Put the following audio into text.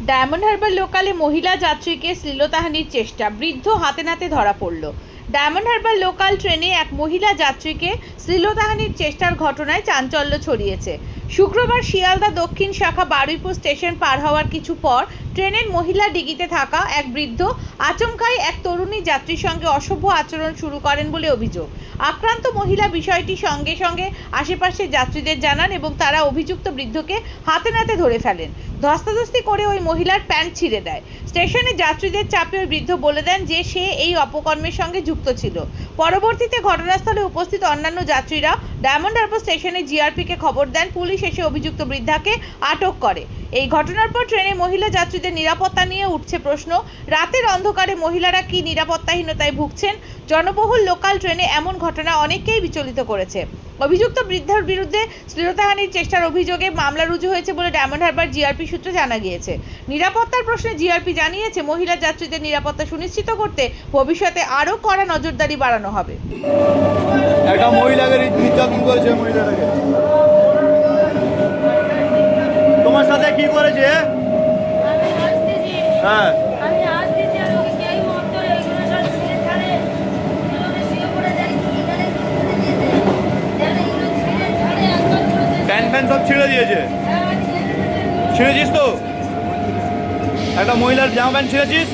Diamond Harbour লোকালে মহিলা যাত্রীকে শ্লীলতাহানির চেষ্টা। বৃদ্ধ হাতে নাতে ধরা পড়ল। ডায়মন্ড হারবার লোকাল ট্রেনে এক মহিলা যাত্রীকে শ্লীলতাহানির চেষ্টার ঘটনায় চাঞ্চল্য ছড়িয়েছে। শুক্রবার শিয়ালদা দক্ষিণ শাখা বারুইপুর স্টেশন পার হওয়ার কিছু পর ট্রেনের মহিলা ডিগিতে থাকা এক বৃদ্ধ আচমকাই এক তরুণী যাত্রীর সঙ্গে অসভ্য আচরণ শুরু করেন বলে অভিযোগ। আক্রান্ত মহিলা বিষয়টি সঙ্গে সঙ্গে আশেপাশের যাত্রীদের জানান এবং তারা অভিযুক্ত বৃদ্ধকে হাতে নাতে ধরে ফেলেন। ধস্তাধস্তি করে ওই মহিলার প্যান্ট ছিঁড়ে দেয়। স্টেশনে যাত্রীদের চাপে ওই বৃদ্ধ বলে দেন যে সে এই অপকর্মের সঙ্গে যুক্ত ছিল। পরবর্তীতে ঘটনাস্থলে উপস্থিত অন্যান্য যাত্রীরা ডায়মন্ড হারবার স্টেশনে জিআরপিকে খবর দেন পুলিশ এসে অভিযুক্ত বৃদ্ধাকে আটক করে। এই ঘটনার পর ট্রেনে মহিলা যাত্রীদের নিরাপত্তা নিয়ে উঠছে প্রশ্ন। রাতের অন্ধকারে মহিলারা কি নিরাপত্তাহীনতায় ভুগছেন? জনবহুল লোকাল ট্রেনে এমন ঘটনা অনেককেই বিচলিত করেছে। অভিযুক্ত বৃদ্ধার বিরুদ্ধে শ্লীলতাহানির চেষ্টার অভিযোগে মামলা রুজু হয়েছে বলে ডায়মন্ড হারবার জিআরপি সূত্রে জানা গিয়েছে। নিরাপত্তার প্রশ্নে জিআরপি জানিয়েছে, মহিলা যাত্রীদের নিরাপত্তা সুনিশ্চিত করতে ভবিষ্যতে আরও কড়া নজরদারি বাড়ানো হবে। একটা মহিলাকে নির্যাতন করেছে মহিলাটাকে। ছাড়ে করেছে? হ্যাঁ। সব ছিঁড়ে দিয়েছে। ছিঁড়েছিস তো? একটা মহিলার জামা প্যান্ট ছিঁড়েছিস?